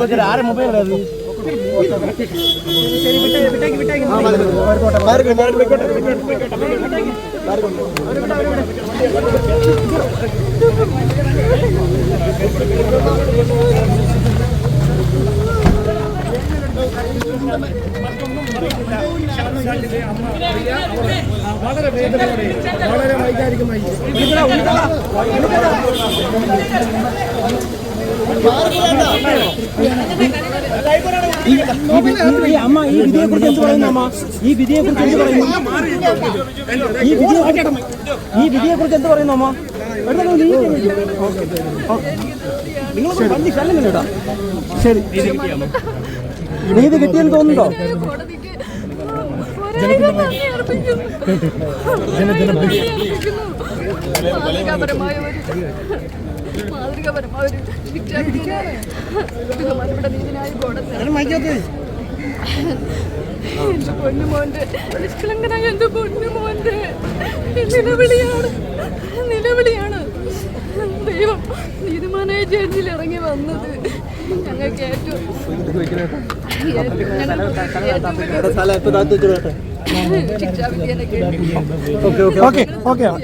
വളരെ ആരെ മൊബൈൽ അത് ഒരായിരം നന്ദി മൊബൈൽ എന്താ ആരെ മൊബൈൽ അത് വളരെ വേദനയോടെ വളരെ വൈകാരികമായി ഈ അമ്മ ഈ വിധിയെ കുറിച്ച് എന്ത് പറയുന്നു അമ്മ? ഈ വിധിയെ കുറിച്ച് എന്ത് പറയുന്നു ഈ വിധിയെ ഈ വിധിയെ കുറിച്ച് എന്ത് പറയുന്നു അമ്മ നിങ്ങൾ ശരി. നീതി കിട്ടിയെന്ന് തോന്നുന്നുണ്ടോ. മാതൃകാപരമായ നിലവിളിയാണ് ദൈവം നീതിമാനായ ജഡ്ജിൽ ഇറങ്ങി വന്നത് ഞങ്ങൾക്ക് ഏറ്റവും ഓക്കെ ഓക്കെ ും.